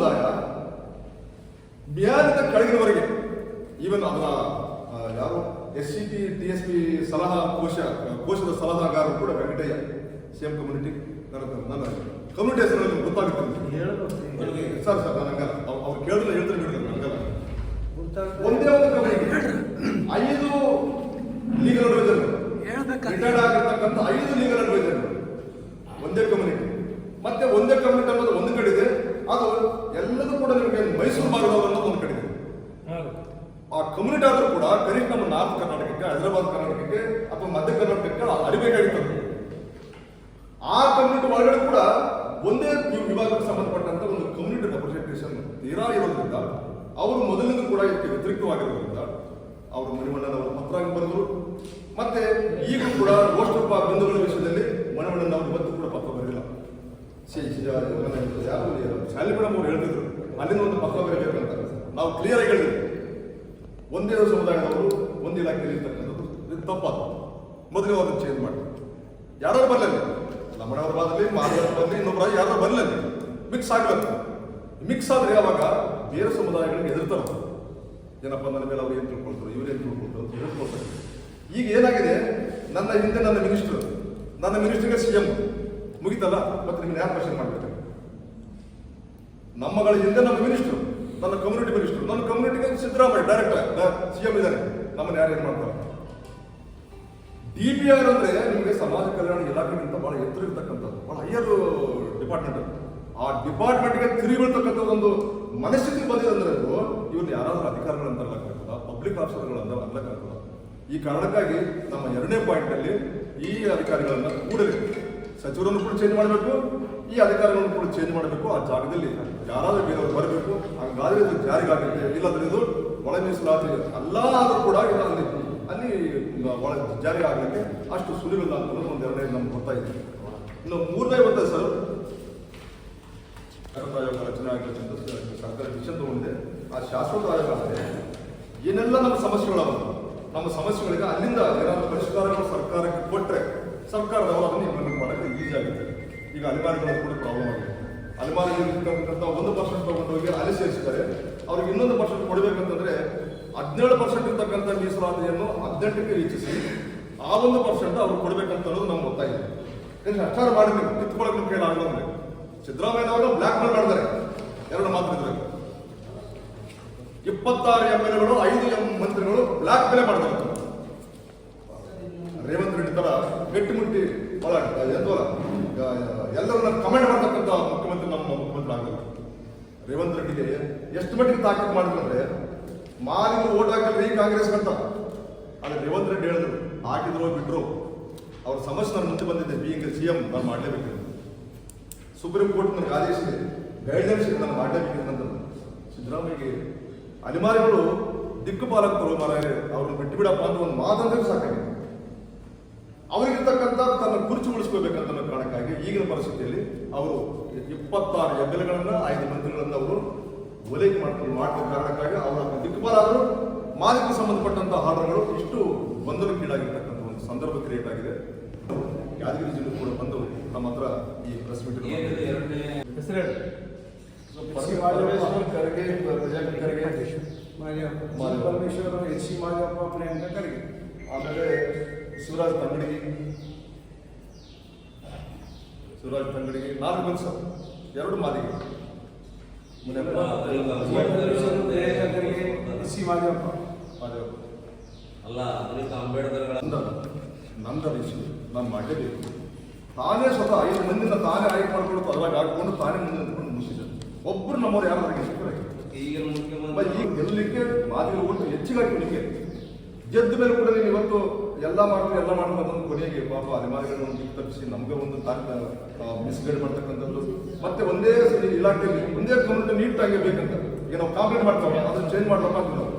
ಸಮುದಾಯ ಮೇಲಿಂದ ಕೆಳಗಿನವರೆಗೆ ಈವನ್ ಅದರ ಯಾರು S C P T S P ಸಲಹಾ ಕೋಶ ಕೋಶದ ಸಲಹಾಗಾರರು ಕೂಡ ವೆಂಕಟಯ್ಯ ಸೇಮ್ ಕಮ್ಯುನಿಟಿ ನನ್ನ ನನ್ನ ಕಮ್ಯುನಿಟಿ ಹೆಸರು ನಿಮ್ಗೆ ಗೊತ್ತಾಗುತ್ತೆ. ಸರ್ ಸರ್ ನಾನು ಹಂಗಲ್ಲ. ಅವ್ರು ಅವ್ರು ಕೇಳಿದ್ರೆ ಹೇಳ್ತಾರೆ ಬಿಡ್ತಾರೆ ನನಗಲ್ಲ ಒಂದೇ ಒಂದು ಕಮ್ಯುನಿಟಿ ಐದು ಲೀಗಲ್ ಅಡ್ವೈಸರ್ ರಿಟೈರ್ಡ್ ಆಗಿರ್ತಕ್ಕಂಥ ಐದು ಲೀಗಲ್ ಅಡ್ವೈಸರ್ ಒಂದೇ ಕಮ್ಯುನಿಟಿ ಮತ್ತೆ ಒಂದೇ ಕಮ್ಯುನಿಟಿ ಅನ್ನೋದು ಒಂದು ಕಡೆ ಇದೆ ಅದು ಎಲ್ಲದೂ ಕೂಡ ನಿಮಗೆ ಮೈಸೂರು ಭಾಗದವರು ಅನ್ನೋದು ಒಂದು ಕಡೆ ಇದೆ ಆ ಕಮ್ಯುನಿಟಿ ಆದರೂ ಕೂಡ ಕನಿಷ್ಠ ನಮ್ಮ ನಾರ್ತ್ ಕರ್ನಾಟಕಕ್ಕೆ, ಹೈದರಾಬಾದ್ ಕರ್ನಾಟಕಕ್ಕೆ ಅಥವಾ ಮಧ್ಯ ಕರ್ನಾಟಕಕ್ಕೆ ಅರಿಬೇಕಾಗಿತ್ತು ಆ ಕಮ್ಯುನಿಟಿ ಒಳಗಡೆ ಕೂಡ ಒಂದೇ ವಿಭಾಗಕ್ಕೆ ಸಂಬಂಧಪಟ್ಟಂತ ಒಂದು ಕಮ್ಯುನಿಟಿ ರೆಪ್ರೆಸೆಂಟೇಷನ್ ತೀರಾ ಇರೋದ್ರಿಂದ ಅವರು ಮೊದಲಿಂದ ಕೂಡ ಇದಕ್ಕೆ ವ್ಯತಿರಿಕ್ತವಾಗಿರೋದ್ರಿಂದ ಅವರು ಮಣಿವಣ್ಣನವರು ಪತ್ರ ಬರೆದರು ಮತ್ತೆ ಈಗ ಕೂಡ ರೋಷ್ಟಪ್ಪ ಬಂಧುಗಳ ವಿಷಯದಲ್ಲಿ ಮಣಿವಣ್ಣನವರು ಇವತ್ತು ಕೂಡ ಪತ್ರ ಯಾರು ಶಾಲಿ ಮೇಡಮ್ ಅವರು ಹೇಳ್ತಿದ್ರು, ಅಲ್ಲಿಂದ ಒಂದು ಪತ್ರ ಬರೀಬೇಕಂತ ನಾವು ಕ್ಲಿಯರ್ ಆಗಿ ಹೇಳಿದ್ವಿ. ಒಂದೇ ಸಮುದಾಯದವರು ಒಂದು ಇಲಾಖೆಯಲ್ಲಿ ಇರ್ತಕ್ಕಂಥದ್ದು. ಇದು ತಪ್ಪಾದ ಮೊದಲು ಅದನ್ನು ಚೇಂಜ್ ಮಾಡಿ ಯಾರು ಬರಲಿಲ್ಲ? ಲಮಣವ್ರ ಬಾದಲ್ಲಿ, ಮಾಧವರ ಬರಲಿ ಇನ್ನೊಬ್ಬರ ಯಾರು ಬರಲಿಲ್ಲ? ಮಿಕ್ಸ್ ಆಗಬೇಕು. ಮಿಕ್ಸ್ ಆದರೆ ಯಾವಾಗ ಬೇರೆ ಸಮುದಾಯಗಳಿಗೆ ಎದುರ್ತಾರೆ ಏನಪ್ಪ ನನ್ನ ಮೇಲೆ ಅವ್ರು ಏನು ತಿಳ್ಕೊಳ್ತಾರೆ? ಇವ್ರು ಏನು ತಿಳ್ಕೊಳ್ತಾರೆ ಅಂತ ಹೇಳ್ಕೊಳ್ತಾರೆ ಈಗ ಏನಾಗಿದೆ? ನನ್ನ ಹಿಂದೆ ನನ್ನ ಮಿನಿಸ್ಟರ್ ನನ್ನ ಮಿನಿಸ್ಟರ್ಗೆ ಸಿ ಎಂ ಮುಗಿತಲ್ಲ? ಮತ್ತೆ ನಿಮ್ಗೆ ಯಾರು ಕ್ವಶನ್ ಮಾಡ್ಬೇಕು ನಮ್ಮಗಳ ಹಿಂದೆ ನಮ್ಮ ಮಿನಿಸ್ಟರ್ ನನ್ನ ಕಮ್ಯುನಿಟಿ ಮಿನಿಸ್ಟರ್ ನನ್ನ ಕಮ್ಯುನಿಟಿಗೆ ಸಿದ್ದರಾಮಯ್ಯ ಡೈರೆಕ್ಟರ್ ಸಿ ಎಂ ಇದ್ದಾರೆ ನಮ್ಮನ್ನ ಯಾರು ಏನು ಮಾಡ್ತಾರೆ? ಡಿ ಪಿ ಆರ್ ಅಂದ್ರೆ ನಿಮಗೆ ಸಮಾಜ ಕಲ್ಯಾಣ ಇಲಾಖೆಗಿಂತ ಬಹಳ ಎತ್ತರ ಇರ್ತಕ್ಕಂಥದ್ದು. ಬಹಳ ಹೈಯರ್ ಡಿಪಾರ್ಟ್ಮೆಂಟ್ ಆ ಡಿಪಾರ್ಟ್ಮೆಂಟ್ಗೆ ತಿರುಗಿರ್ತಕ್ಕಂಥ ಒಂದು ಮನಸ್ಥಿತಿ ಬಂದಿದೆ ಅಂದ್ರೆ ಅದು ಇವ್ರು ಯಾರಾದ್ರೂ ಅಧಿಕಾರಿಗಳಂತ ಅಲ್ಲಕ್ಕಾಗ್ತದ ಪಬ್ಲಿಕ್ ಆಫೀಸರ್ಗಳಂತ ಅಲ್ಲಕ್ಕಾಗ್ತದ ಈ ಕಾರಣಕ್ಕಾಗಿ ನಮ್ಮ ಎರಡನೇ ಪಾಯಿಂಟ್ ಅಲ್ಲಿ ಈ ಅಧಿಕಾರಿಗಳನ್ನ ಕೂಡಲೇ ಸಚಿವರನ್ನು ಕೂಡ ಚೇಂಜ್ ಮಾಡಬೇಕು, ಈ ಅಧಿಕಾರಿಗಳನ್ನು ಕೂಡ ಚೇಂಜ್ ಮಾಡಬೇಕು ಆ ಜಾಗದಲ್ಲಿ. ಯಾರಾದರೂ ಬೇರೆಯವರು ಬರಬೇಕು, ಹಂಗಾದ್ರೆ ಇದು ಜಾರಿಗಾಗುತ್ತೆ ಇಲ್ಲದ್ರೆ ಇದು ಒಳ ಮೀಸಲಾತಿ ಆದರೂ ಕೂಡ ಇದು ಅಲ್ಲಿ ಒಳ ಜಾರಿ ಆಗಲಿಕ್ಕೆ ಅಷ್ಟು ಸುಲಭವಿಲ್ಲ ಅಂತ ಅನ್ನೋದು ಒಂದು ಎರಡನೇ ನಮ್ಗೆ ಗೊತ್ತಾಯಿತು. ಇನ್ನು ಮೂರನೇ ಗೊತ್ತಾ ಸರ್ ಶಾಶ್ವತ ಆಯೋಗ ರಚನೆ ಆಗಿರ್ತಕ್ಕಂಥ ಸರ್ಕಾರ ಡಿಸಿಷನ್ ತಗೊಂಡಿದೆ. ಆ ಶಾಶ್ವತ ಆಯೋಗ ಅಂದರೆ ಏನೆಲ್ಲ ನಮ್ಮ ಸಮಸ್ಯೆಗಳವ, ನಮ್ಮ ಸಮಸ್ಯೆಗಳಿಗೆ ಅಲ್ಲಿಂದ ಏನಾದರೂ ಪರಿಷ್ಕಾರಗಳು ಸರ್ಕಾರಕ್ಕೆ ಕೊಟ್ಟರೆ ಸರ್ಕಾರದವರು ಅದನ್ನು ಇಂಪ್ಲಿಮೆಂಟ್ ಈಗ ಅಲೆಮಾರಿಗಳು ಕೂಡ ಪ್ರಾಬ್ಲಮ್ ಆಗಿದೆ ಅಲೆಮಾರಿ ಇರ್ತಕ್ಕಂಥ ಒಂದು ಪರ್ಸೆಂಟ್ ತಗೊಂಡೋಗಿ ಅಲ್ಲಿ ಸೇರಿಸ್ತಾರೆ. ಅವ್ರಿಗೆ ಇನ್ನೊಂದು ಪರ್ಸೆಂಟ್ ಕೊಡಬೇಕಂತಂದ್ರೆ ಹದಿನೇಳು ಪರ್ಸೆಂಟ್ ಇರ್ತಕ್ಕಂಥ ಮೀಸಲಾತಿಯನ್ನು ಹದಿನೆಂಟಕ್ಕೆ ಹೆಚ್ಚಿಸಿ ಆ ಒಂದು ಪರ್ಸೆಂಟ್ ಅವ್ರು ಕೊಡಬೇಕಂತ ಅನ್ನೋದು ನಮ್ಗೆ ಗೊತ್ತಾಗಿದೆ ಯಾಕಂದ್ರೆ ಅಷ್ಟಾರ ಮಾಡಿದ್ರು ಕಿತ್ಕೊಳ್ಳೋಕೆ ನಮ್ಮ ಕೈಲಿ ಸಿದ್ದರಾಮಯ್ಯ ಬ್ಲಾಕ್ ಮೇಲ್ ಮಾಡಿದ್ದಾರೆ. ಎರಡು ಮಾತು ಇದ್ರಲ್ಲಿ. ಇಪ್ಪತ್ತಾರು ಎಂ ಎಲ್ ಎಗಳು ಐದು ಎಂ ಮಂತ್ರಿಗಳು ಬ್ಲಾಕ್ ಮೇಲೆ ಮಾಡಿದ್ದಾರೆ. ರೇವಂತ್ ರೆಡ್ಡಿ ತರ ಗಟ್ಟಿಮುಟ್ಟಿ ಬಹಳ ಎಂತವಲ್ಲ ಎಲ್ಲರನ್ನ ಕಮೆಂಟ್ ಮಾಡ್ತಕ್ಕಂಥ ಮುಖ್ಯಮಂತ್ರಿ ನಮ್ಮ ಮುಖ್ಯಮಂತ್ರಿ ಆಗಲ್ಲ ರೇವಂತ್ ರೆಡ್ಡಿಗೆ ಎಷ್ಟು ಮಟ್ಟಿಗೆ ತಾಕೀತು ಮಾಡಿದ್ರೆ ಮಾಲಿಗಳು ಓಟ್ ಹಾಕಲ್ರಿ ಕಾಂಗ್ರೆಸ್ ಅಂತ ಆದ್ರೆ ರೇವಂತ್ ರೆಡ್ಡಿ ಹೇಳಿದ್ರು, ಹಾಕಿದ್ರು ಬಿಟ್ರು. ಅವ್ರ ಸಮಸ್ಯೆ ನನ್ನ ಮುಂದೆ ಬಿ ಬೀಯಿಂಗ್ ಸಿ ಎಂ ನಾನು ಮಾಡಲೇಬೇಕು. ಸುಪ್ರೀಂ ಕೋರ್ಟ್ ನನಗೆ ಆದೇಶಿದೆ ಗೈಡ್ಲೈನ್ಸ್ ಇದೆ ನಾನು ಮಾಡಲೇಬೇಕಂತ ಸಿದ್ದರಾಮಯ್ಯಗೆ ಅಲಿಮಾರಿಗಳು ದಿಕ್ಕುಪಾಲಕರು ಮಾರಾಯ ಅವ್ರನ್ನ ಬಿಟ್ಟು ಬಿಡಪ್ಪ ಅಂತ ಒಂದು ಮಾತಂದ್ರೆ ಸಾಕಾಗಿದೆ. ಅವರಿಗಿರ್ತಕ್ಕಂಥ ತನ್ನ ಕುರ್ಚಿ ಉಳಿಸ್ಕೋಬೇಕಂತ ಈಗಿನ ಪರಿಸ್ಥಿತಿಯಲ್ಲಿ ಅವರು ಇಪ್ಪತ್ತಾರು ಎಬ್ಬೆಲೆಗಳನ್ನ ಐದು ಮಂತ್ರಿಗಳನ್ನ ಅವರು ಒಲೈಕೆ ಮಾಡ್ಕೊಂಡು ಮಾಡಿದ ಕಾರಣಕ್ಕಾಗಿ ಅವರ ದಿಕ್ಕುಪಾಲಾದರು ಮಾಲಿಕ್ಕೆ ಸಂಬಂಧಪಟ್ಟಂತಹ ಆರ್ಡರ್ಗಳು ಇಷ್ಟು ಗೊಂದಲಕ್ಕೀಡಾಗಿರ್ತಕ್ಕಂಥ ಒಂದು ಸಂದರ್ಭ ಕ್ರಿಯೇಟ್ ಆಗಿದೆ. ಯಾದಗಿರಿ ಜಿಲ್ಲೆ ಕೂಡ ಬಂದು ನಮ್ಮ ಹತ್ರ ಈ ಪ್ರೆಸ್ ಮೀಟ್ ಏನಿದೆ ಎರಡನೇ? ಹೆಸರೇಳು Parameshwar Kharge Prajapati Kharge. Maliyappa Parameshwara H C Maliyappa Priyanka Kharge. ಆಮೇಲೆ ಶಿವರಾಜ್ ತಂಗಡಿಗೆ. ಶಿವರಾಜ್ ತಂಗಡಿಗೆ ನಾಲ್ಕು ಮನುಷ್ಯ ಎರಡು ಮಾದಿಗೆ. ಸಿ ಮಾದೇವಪ್ಪ ಮಾದೇವಪ್ಪ. ಅಲ್ಲ ಅದಕ್ಕೆ ಅಂಬೇಡ್ಕರ್ ನಂದ ಋಷಿ ನಾನು ಮಾಡಲೇಬೇಕು. ತಾನೇ ಸ್ವತಃ ಐದು ಮಂದಿನ ತಾನೇ ಆಯ್ಕೆ ಮಾಡ್ಕೊಂಡು ಅದ್ರಾಗ ಹಾಕೊಂಡು ತಾನೇ ಮುಂದೆ ನಿಂತ್ಕೊಂಡು ಮುಗಿಸಿದ್ರು ಒಬ್ಬರು ನಮ್ಮವ್ರು ಯಾರು ಈಗಿನ ಮುಖ್ಯಮಂತ್ರಿ ಈಗ ಗೆಲ್ಲಲಿಕ್ಕೆ ಮಾದಿಗೆ ಒಟ್ಟು ಹೆಚ್ಚಿಗಾಗಿ ಗೆದ್ದ ಮೇಲೆ ಕೂಡ ನೀವು ಇವತ್ತು ಎಲ್ಲ ಮಾಡ್ತೀವಿ, ಎಲ್ಲ ಅದೊಂದು ಕೊನೆಗೆ ಪಾಪ ಅಲೆಮಾರಿಗಳನ್ನ ಒಂದು ತಪ್ಪಿಸಿ ನಮಗೆ ಒಂದು ಮಿಸ್ಗೈಡ್ ಮಾಡ್ತಕ್ಕಂಥದ್ದು. ಮತ್ತೆ ಒಂದೇ ಸರಿ ಇಲಾಖೆಯಲ್ಲಿ, ಒಂದೇ ಕಮ್ಯುನಿಟಿ ನೀಟ್ ಬೇಕಂತ, ಈಗ ನಾವು ಕಾಂಪ್ಲೇಂಟ್ ಮಾಡ್ತಾವಲ್ಲ, ಅದನ್ನು ಚೇಂಜ್ ಮಾಡ್ಬೇಕಂತ ನಾವು.